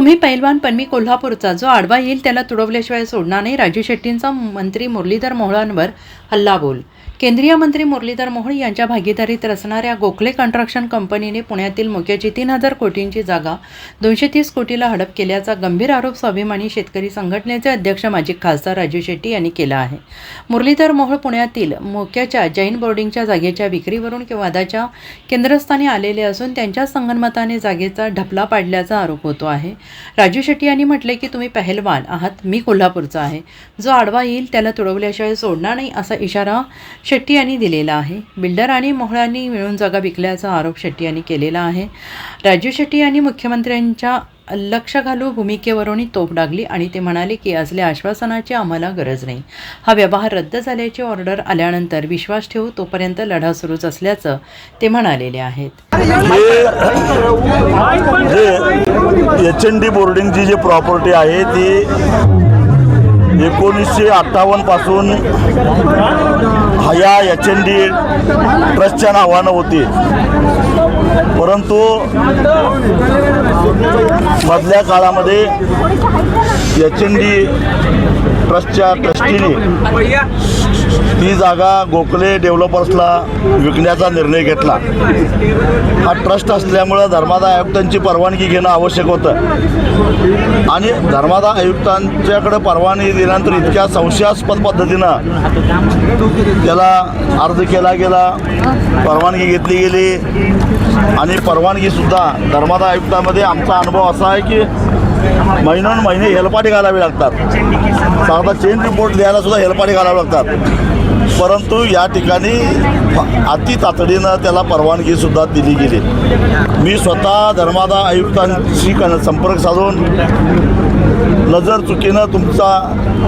तुम्ही पैलवान पण मी कोल्हापूरचा. जो आडवा येईल त्याला तुडवल्याशिवाय सोडणार नाही. राजू शेट्टींचा मंत्री मुरलीधर मोहोळांवर हल्लाबोल केंद्रीय मंत्री मुरलीधर मोहोळ यांच्या भागीदारीत रचणाऱ्या गोखले कन्स्ट्रक्शन कंपनीने पुण्यातील मोक्याची तीन हजार कोटींची जागा दोनशे तीस कोटीला हडप केल्याचा गंभीर आरोप स्वाभिमानी शेतकरी संघटनेचे अध्यक्ष माजी खासदार राजू शेट्टी यांनी केला आहे. मुरलीधर मोहोळ पुण्यातील मोक्याच्या जैन बोर्डिंगच्या जागेच्या विक्रीवरून किंवा वादाच्या केंद्रस्थानी आलेले असून त्यांच्या संगनमताने जागेचा ढपला पाडल्याचा आरोप होतो आहे. राजू शेट्टी यांनी म्हटले की तुम्ही पहलवान आहात मी कोल्हापूरचा आहे. जो आडवा येईल त्याला तुडवल्याशिवाय सोडणार नाही असा इशारा शेट्टी यांनी दिलेला आहे. बिल्डर आणि मोहळांनी मिळून जागा विकल्याचा आरोप शेट्टी यांनी केलेला आहे. राजू शेट्टी यांनी मुख्यमंत्र्यांच्या लक्ष घालू भूमिकेवरून तोफ डागली आणि ते म्हणाले की असल्या आश्वासनाची आम्हाला गरज नाही. हा व्यवहार रद्द झाल्याची ऑर्डर आल्यानंतर विश्वास ठेवू तोपर्यंत लढा सुरूच असल्याचं ते म्हणालेले आहेत. एच एन डी बोर्डिंगची जी प्रॉपर्टी आहे ती एकोणीसशे अठ्ठावन्नपासून या एच एन डी ट्रस्टच्या नावानं होती. परंतु मधल्या काळामध्ये एच एन डी ट्रस्टच्या ट्रस्टीने ती जागा गोखले डेव्हलपर्सला विकण्याचा निर्णय घेतला. हा ट्रस्ट असल्यामुळं धर्मादाय आयुक्तांची परवानगी घेणं आवश्यक होतं. आणि धर्मादाय आयुक्तांच्याकडे परवानगी दिल्यानंतर इतक्या संशयास्पद पद्धतीनं त्याला अर्ज केला गेला परवानगी घेतली गेली. आणि परवानगीसुद्धा धर्मादाय आयुक्तामध्ये आमचा अनुभव असा आहे की महिनोन महिने हेलपाटे घालावे लागतात. साधा चेन रिपोर्ट द्यायला सुद्धा हेलपाटे घालावे लागतात. परंतु या ठिकाणी अति तातडीनं त्याला परवानगीसुद्धा दिली गेली. मी स्वतः धर्मादा आयुक्तांशी संपर्क साधून नजर चुकीनं तुमचा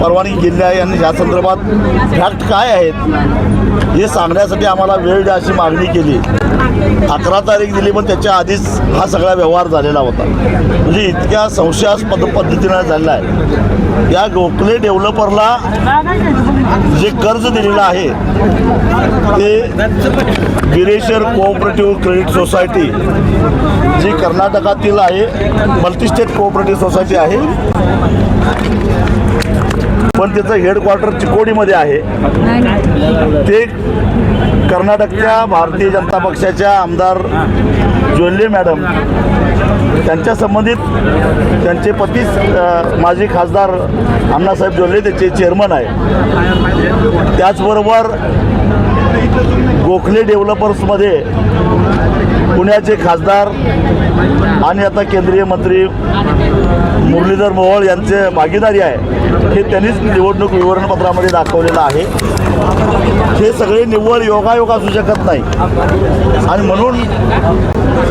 परवानगी गेली आहे आणि या संदर्भात फॅक्ट काय आहेत हे सांगण्यासाठी आम्हाला वेळ द्या अशी मागणी केली. अकरा तारीख दिली पण त्याच्या आधीच हा सगळा व्यवहार झालेला होता. म्हणजे इतक्या संशयास्पद पद्धतीनं झालेला आहे. या गोखले डेव्हलपरला जे कर्ज दिलेलं आहे ते गिरेशर कोऑपरेटिव्ह क्रेडिट सोसायटी जी कर्नाटकातील आहे मल्टीस्टेट कोऑपरेटिव्ह सोसायटी आहे पण त्याचं हेडक्वार्टर चिकोडीमध्ये आहे. ते कर्नाटकच्या भारतीय जनता पक्षाच्या आमदार ज्वेल्ले मॅडम त्यांच्या संबंधित त्यांचे पतीच माजी खासदार अण्णासाहेब ज्वेल्ले त्याचे चेअरमन आहे. त्याचबरोबर गोखले डेव्हलपर्समध्ये पुण्याचे खासदार आणि आता केंद्रीय मंत्री मुरलीधर मोहोळ यांचे भागीदारी आहे. हे त्यांनीच निवडणूक विवरणपत्रामध्ये दाखवलेलं आहे. हे सगळे निव्वळ योगायोग असू शकत नाही. आणि म्हणून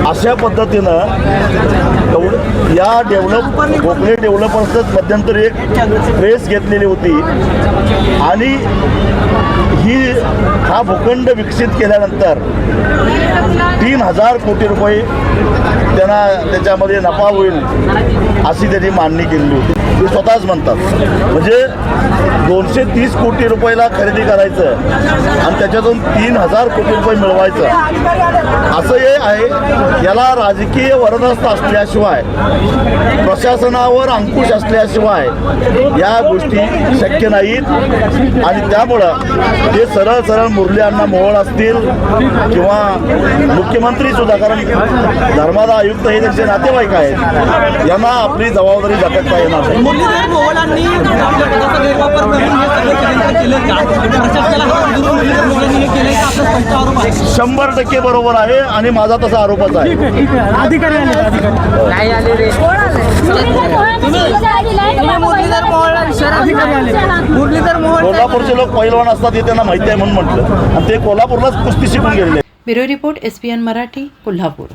अशा पद्धतीनं या डेव्हलप गोखले डेव्हलपर्सच मध्यंतरी एक प्रेस घेतलेली होती. आणि ही हा भूखंड विकसित केल्यानंतर तीन हजार कोटी रुपये त्यांना त्याच्यामध्ये नफा होईल अशी त्यांनी मांडणी केलेली होती. ते स्वतःच म्हणतात. म्हणजे दोनशे तीस कोटी रुपयाला खरेदी करायचं आणि त्याच्यातून तीन हजार कोटी रुपये मिळवायचं. असं हे आहे. याला राजकीय वरदस्त असल्याशिवाय प्रशासनावर अंकुश असल्याशिवाय या गोष्टी शक्य नाहीत. आणि त्यामुळं ते सरळ सरळ मुरली अण्णा मोहोळ असतील किंवा मुख्यमंत्री सुद्धा कारण धर्मादा आयुक्त हे त्यांचे नातेवाईक आहेत यांना आपली जबाबदारी झटकता येणार नाही. मुरलीधर मोहोळांनी आपल्या पदाचा गैरवापर करून हे सगळं षडयंत्र केलं. का प्रशासनाला हात धरून मुरलीधर मोहोळांनी हे केलंय का? आपला स्पष्ट आरोप आहे. शंभर टक्के बरोबर आहे आणि माझा तसा आरोपच आहे. अधिकारी आले अधिकारी. तुम्ही मुरलीधर मोहोळ अधिकारी आले मुरलीधर मोहोळ कोल्हापूरचे लोक पैलवान असतात हे त्यांना माहिती आहे म्हणून म्हटलं. आणि ते कोल्हापूरलाच कुस्ती शिकून गेलेले. Bureau report S P N Marathi Kolhapur.